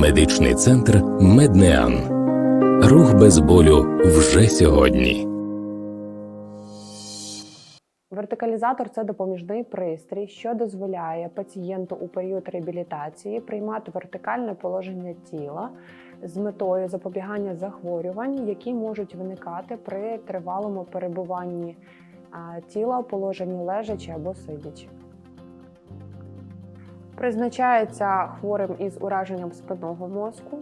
Медичний центр Меднеан. Рух без болю вже сьогодні. Вертикалізатор це допоміжний пристрій, що дозволяє пацієнту у період реабілітації приймати вертикальне положення тіла з метою запобігання захворювань, які можуть виникати при тривалому перебуванні тіла у положенні лежачи або сидячи. Призначається хворим із ураженням спинного мозку,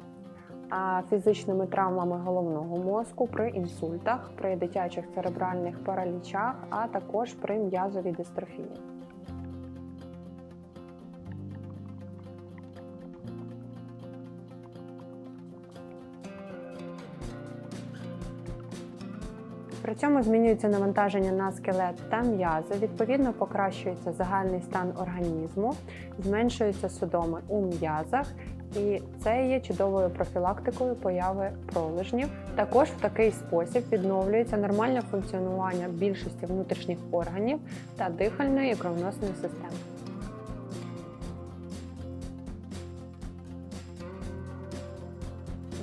фізичними травмами головного мозку при інсультах, при дитячих церебральних паралічах, а також при м'язовій дистрофії. При цьому змінюється навантаження на скелет та м'язи, відповідно покращується загальний стан організму, зменшуються судоми у м'язах, і це є чудовою профілактикою появи пролежнів. Також в такий спосіб відновлюється нормальне функціонування більшості внутрішніх органів та дихальної і кровоносної системи.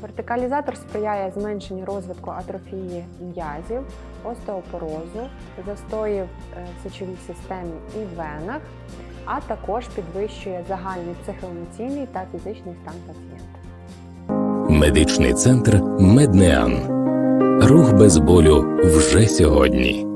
Вертикалізатор сприяє зменшенню розвитку атрофії м'язів, остеопорозу, застоїв е, в сечовій системі і венах, а також підвищує загальний психоемоційний та фізичний стан пацієнта. Медичний центр Меднеан. Рух без болю вже сьогодні.